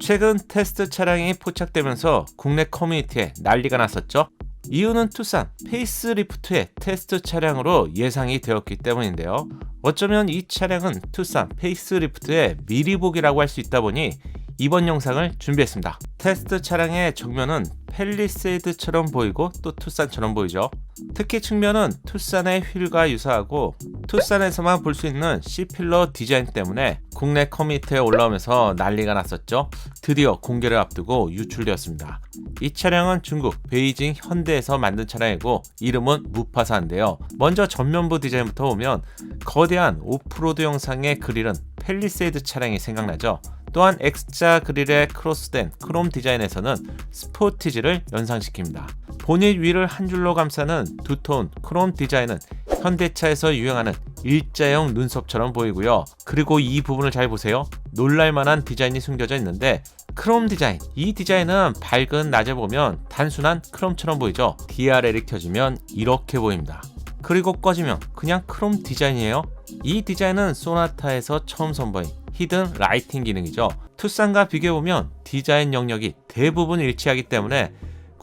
최근 테스트 차량이 포착되면서 국내 커뮤니티에 난리가 났었죠. 이유는 투싼 페이스리프트의 테스트 차량으로 예상이 되었기 때문인데요. 어쩌면 이 차량은 투싼 페이스리프트의 미리 보기라고 할 수 있다 보니 이번 영상을 준비했습니다. 테스트 차량의 정면은 펠리세이드처럼 보이고 또 투싼처럼 보이죠. 특히 측면은 투싼의 휠과 유사하고 투싼에서만 볼 수 있는 C필러 디자인 때문에 국내 커뮤니티에 올라오면서 난리가 났었죠. 드디어 공개를 앞두고 유출되었습니다. 이 차량은 중국 베이징 현대에서 만든 차량이고 이름은 무파사인데요. 먼저 전면부 디자인부터 보면 거대한 오프로드 영상의 그릴은 펠리세이드 차량이 생각나죠. 또한 X자 그릴에 크로스된 크롬 디자인에서는 스포티지를 연상시킵니다. 보닛 위를 한 줄로 감싸는 두톤 크롬 디자인은 현대차에서 유행하는 일자형 눈썹처럼 보이고요. 그리고 이 부분을 잘 보세요. 놀랄만한 디자인이 숨겨져 있는데 크롬 디자인. 이 디자인은 밝은 낮에 보면 단순한 크롬처럼 보이죠. DRL이 켜지면 이렇게 보입니다. 그리고 꺼지면 그냥 크롬 디자인이에요. 이 디자인은 소나타에서 처음 선보인 히든 라이팅 기능이죠. 투싼과 비교해보면 디자인 영역이 대부분 일치하기 때문에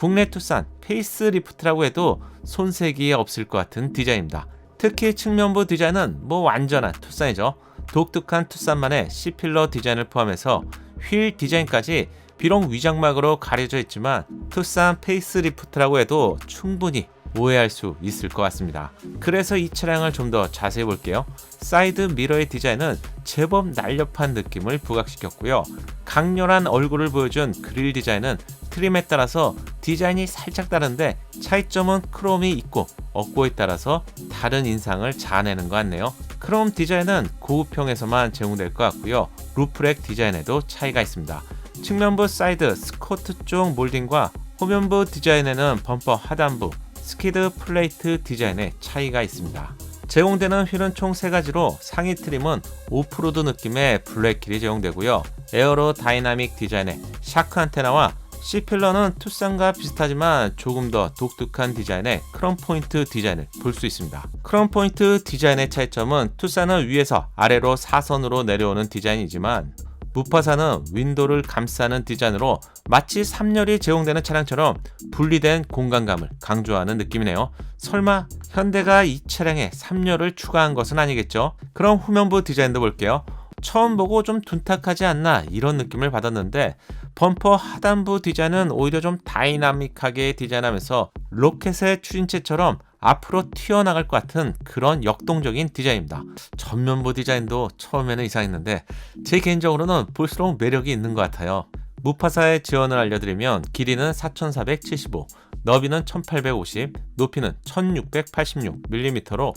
국내 투싼 페이스리프트라고 해도 손색이 없을 것 같은 디자인입니다. 특히 측면부 디자인은 뭐 완전한 투싼이죠. 독특한 투싼만의 C필러 디자인을 포함해서 휠 디자인까지 비록 위장막으로 가려져 있지만 투싼 페이스리프트라고 해도 충분히 오해할 수 있을 것 같습니다. 그래서 이 차량을 좀 더 자세히 볼게요. 사이드 미러의 디자인은 제법 날렵한 느낌을 부각시켰고요. 강렬한 얼굴을 보여준 그릴 디자인은 트림에 따라서 디자인이 살짝 다른데 차이점은 크롬이 있고 없고에 따라서 다른 인상을 자아내는 것 같네요. 크롬 디자인은 고급형에서만 제공될 것 같고요. 루프렉 디자인에도 차이가 있습니다. 측면부 사이드 스코트 쪽 몰딩과 후면부 디자인에는 범퍼 하단부 스키드 플레이트 디자인의 차이가 있습니다. 제공되는 휠은 총 3가지로 상위 트림은 오프로드 느낌의 블랙휠이 제공되고요. 에어로 다이나믹 디자인의 샤크 안테나와 C필러는 투싼과 비슷하지만 조금 더 독특한 디자인의 크롬 포인트 디자인을 볼 수 있습니다. 크롬 포인트 디자인의 차이점은 투싼은 위에서 아래로 사선으로 내려오는 디자인이지만 무파사는 윈도를 감싸는 디자인으로 마치 3열이 제공되는 차량처럼 분리된 공간감을 강조하는 느낌이네요. 설마 현대가 이 차량에 3열을 추가한 것은 아니겠죠? 그럼 후면부 디자인도 볼게요. 처음 보고 좀 둔탁하지 않나 이런 느낌을 받았는데 범퍼 하단부 디자인은 오히려 좀 다이나믹하게 디자인하면서 로켓의 추진체처럼 앞으로 튀어나갈 것 같은 그런 역동적인 디자인입니다. 전면부 디자인도 처음에는 이상했는데 제 개인적으로는 볼수록 매력이 있는 것 같아요. 무파사의 지원을 알려드리면 길이는 4475, 너비는 1850, 높이는 1686mm로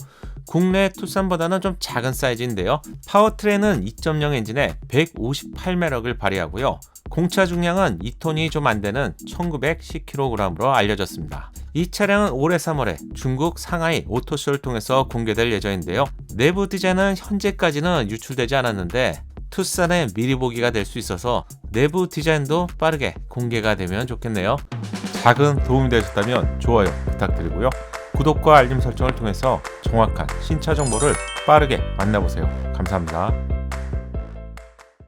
국내 투싼보다는 좀 작은 사이즈인데요. 파워트레인은 2.0 엔진에 158마력을 발휘하고요. 공차 중량은 2톤이 좀 안 되는 1910kg으로 알려졌습니다. 이 차량은 올해 3월에 중국 상하이 오토쇼를 통해서 공개될 예정인데요. 내부 디자인은 현재까지는 유출되지 않았는데 투싼의 미리 보기가 될 수 있어서 내부 디자인도 빠르게 공개가 되면 좋겠네요. 작은 도움이 되셨다면 좋아요 부탁드리고요. 구독과 알림 설정을 통해서 정확한 신차 정보를 빠르게 만나보세요. 감사합니다.